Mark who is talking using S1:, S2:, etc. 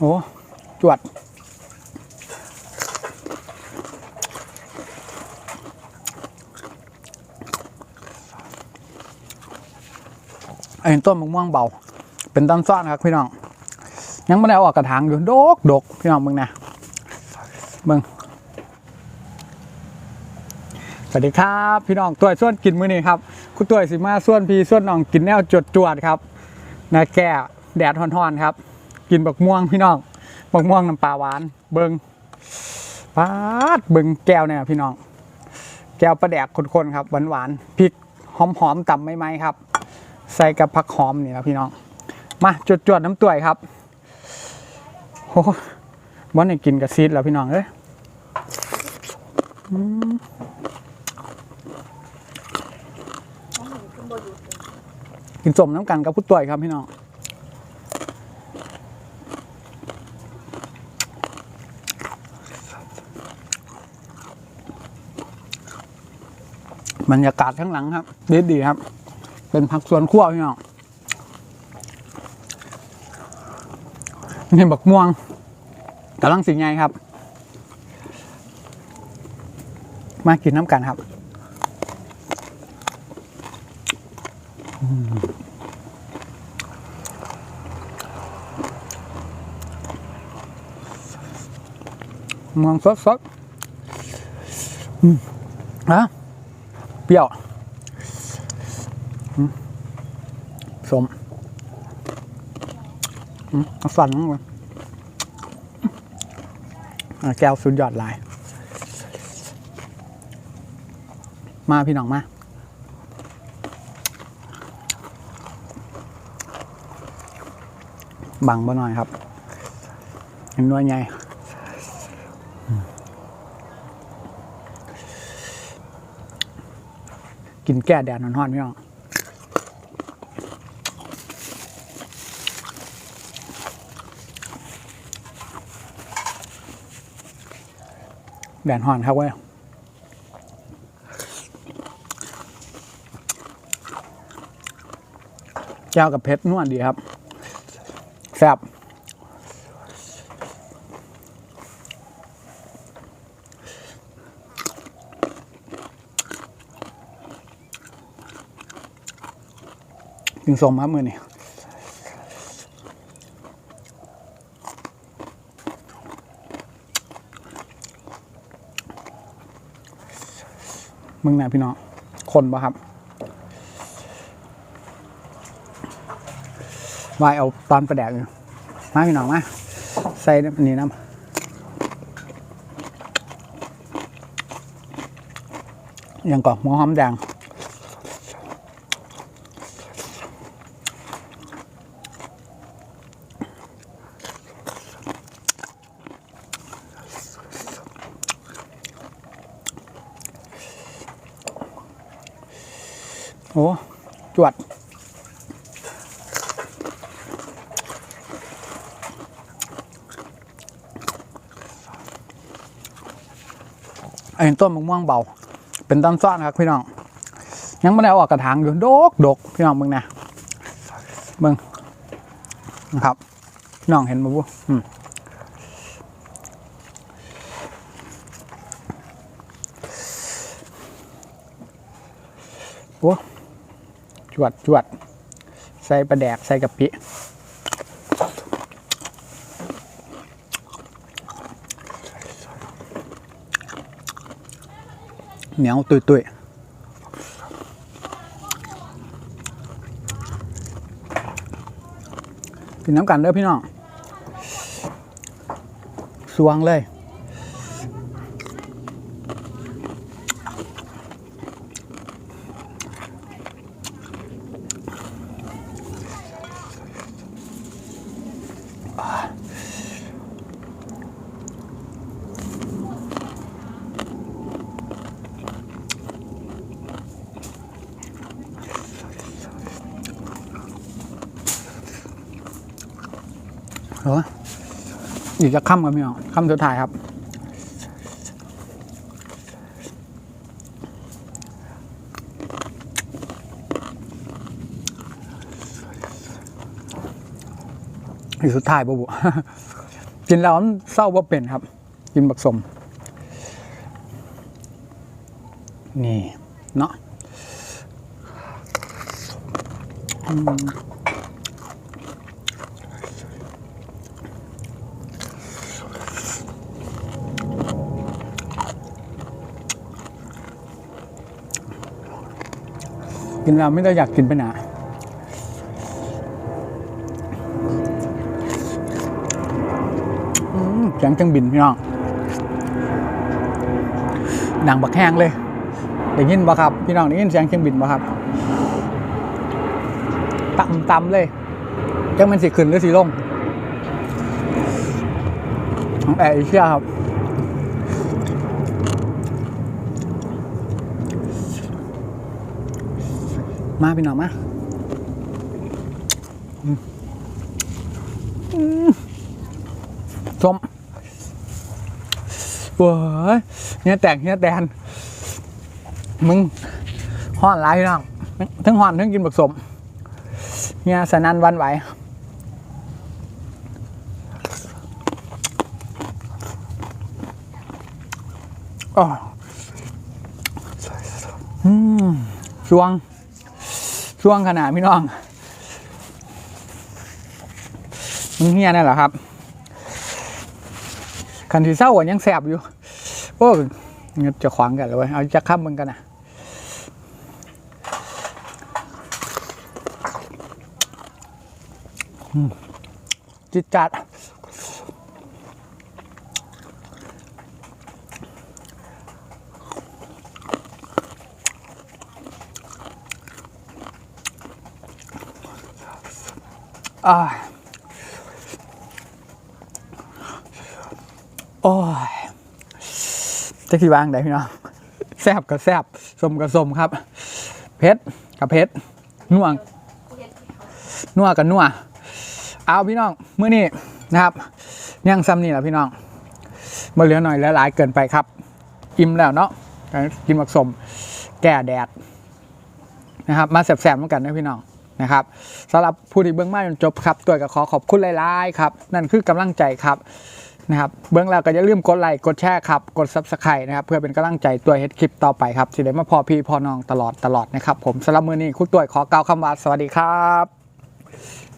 S1: โอ้จวด ไอ้ต้นมะม่วงเบา เป็นต้นซ่อนครับพี่น้อง ยังไม่ได้เอาอกกระถางอยู่โดกดกพี่น้องมึงนะมึงสวัสดีครับพี่น้องตัวส่วนกินมื้อนี้ครับคุณตัวสิมาส่วนพี่ส่วนน้องกินแนวจวดจวดครับนาแก่แดดฮ้อนๆครับ กินบักม่วงพี่น้องบักม่วงน้ำปลาหวาน เบิงปาดเบิงแก้วเนี่ยพี่น้อง แก้วปลาแดกคนๆครับหวานๆพริกหอมๆตำไม่ไหมครับ ใส่กับผักหอมนี่นะพี่น้อง มาจวดจวดๆน้ำตัวยครับโอ้วันนี้กินกับซีดแล้วพี่น้องเอ้ยกินสมน้ำกันกับผู้ตัวยครับพี่น้อง บรรยากาศข้างหลังครับดีดีครับ เป็นผักสวนครัวพี่น้องนี่บักม่วงกำลังสิงไงครับ มากินน้ำกันครับมม่วงสดสดอืมอะ ปรี้ยวสมสั่นลงไปอะแก้วสุดยอดลาย มาพี่น้องมาบังบ่หน่อยครับเห็นด้วยไงอืม กินแก้แดดนอนๆพี่น้องแดดห่อนครับเว้ยแก้วกับเพชรนวดดีครับแซ่บ กินสมครับมือนี่มึงนะพี่น้องคนปะครับวายเอาตอนประแดกอยู่มาพี่น้องมาใส่นนี้น้ำยังก่อนหัวหอมแดง โอ้จวดไอ้ต้นมะม่วงเบา เป็นต้นซ่อนครับพี่น้อง ยังไม่ได้ออกกระถางอยู่โดกดกพี่น้องมึงนะมึงนะครับ พี่น้องเห็นมาบุอืมโอ้ จวดจวด ใส่ปลาแดก ใส่กะปิเหนียวตุยตุยกินน้ำกันเด้อพี่น้อง สวงเลย เหรออีกจะค่ำกันพี่น้องค่ำสุดท้ายครับอีกสุดท้ายบุบุกินแล้วมันเศร้าว่าเป็นครับ กินบักสม นี่ เนาะ กินแล้วไม่ได้อยากกินไปหนาอืมเสียงจังบินพี่น้องดังบักแห้งเลยได้ยินบ่ครับพี่น้องได้ยินเสียงเครื่องบินบ่ครับต่ำต่ำเลยจังมันสิขึ้นหรือสิลงของแอร์เอเชียครับ มาพี่น้องมาอืมอืมส้มเว้ยเนี่ยแตกเนี่ยแดน มึงห่อนหลายพี่น้องทั้งห่อนทั้งกินผสมเนี่ยสนันวันไหวอ๋ออืมช่วง ช่วงขนาดพี่น้องมึงเฮียนั่นแหละครับคันที่เศร้าอะยังแสบอยู่ โอ้เงจะขวางกันเลยเอาจะข้ามมึงกันนะอืมจิตจัด โอ้ยจะกี่วางได้พี่น้องแซบกับแซบสมกับสมครับ เพชรกับเพชรนัวนัวกับนัวเอาพี่น้องเมื่อนี้นะครับย่างซ้ำนี่แหละพี่น้องมาเหลือหน่อยแล้วหลายเกินไปครับ อิ่มแล้วเนาะกินหมักสมแก่แดดนะครับ มาแสบๆเหมือนกันนะพี่น้อง นะครับสำหรับผู้ที่เบื้องมาจนจบครับตัวก็ขอขอบคุณหลายๆครับนั่นคือกำลังใจครับนะครับเบื้องแล้วก็อย่าลืมกดไลค์กดแชร์ครับกดซับสไครต์นะครับเพื่อเป็นกำลังใจตัวเฮ็ดคลิปต่อไปครับสิได้มาพอพี่พอน้องตลอดตลอดนะครับผมสำหรับมือนี้คุณตัวขอเกล่าวคำว่าสวัสดีครับ